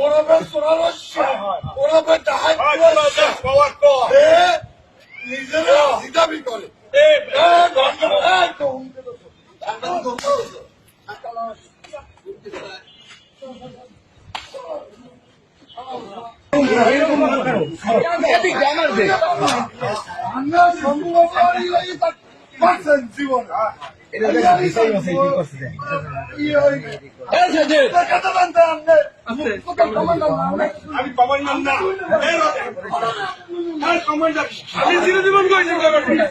ওরফে সোনারস্য ওরফে ডাহাই পাওয়ার নিজেরা করে। এ এ, তো। আমরা সম্ভব তার পাচ্ছেন জীবনে। আমি কমান্ডার না কমান্ডার আমি চিরজীবন করেছি সত্য করছিলাম।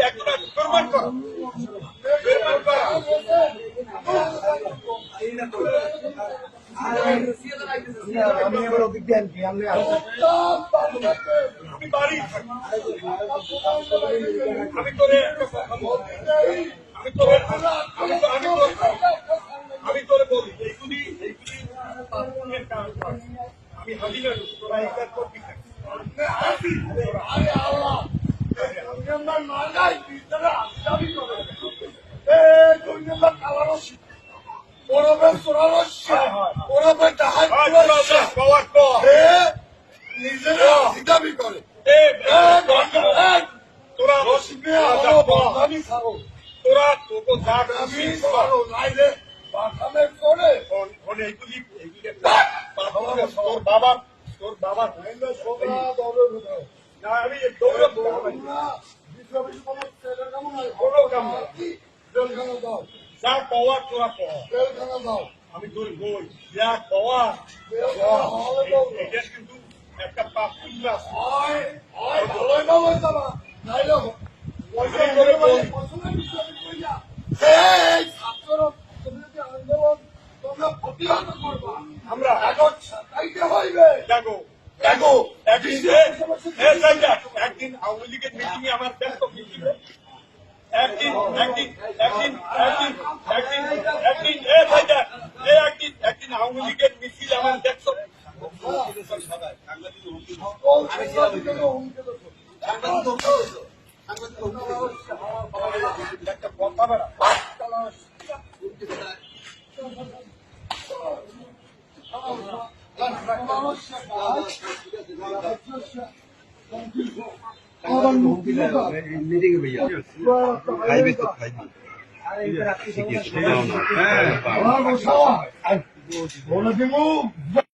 একজন প্রমাণ করা প্রমাণ করা আমি বাড়ি আমি তোরে। আমি তোরে আমি আমি আমি তোরে বলি এইগুলি এইগুলি পাঁচজনের কাজ। আমি হাজি তোরা এই আসামি করে। তোরা বদনামি ছাড়ো। তোরা তোকে আমি কর। ছাড়ো, নাইলে বাবা তোর বাবা। না আমি কোনো হয়? কাম না। দাও। যা পাওয়ার তোরা পাওয়া। আমি তোর বই যা পাওয়া। এটা কিন্তু একটা পাপ পুণ্য হয় হয় ভালোই ভালোই নাইলে পয়সা করে বিশ্ববিদ্যালয় এই ছাত্র আন্দোলন তোমরা প্রতিহত করবা। আমরা কাগজ একদিন এ সাইডা একদিন আওয়ামী লীগের মিটিং এ আমার ব্যস্ত কি ছিল একদিন একদিন একদিন একদিন একদিন একদিন এ সাইডা এ একদিন একদিন আওয়ামী লীগের মিছিল আমার দেখছ। একটা কথা বেড়া বলে দিমু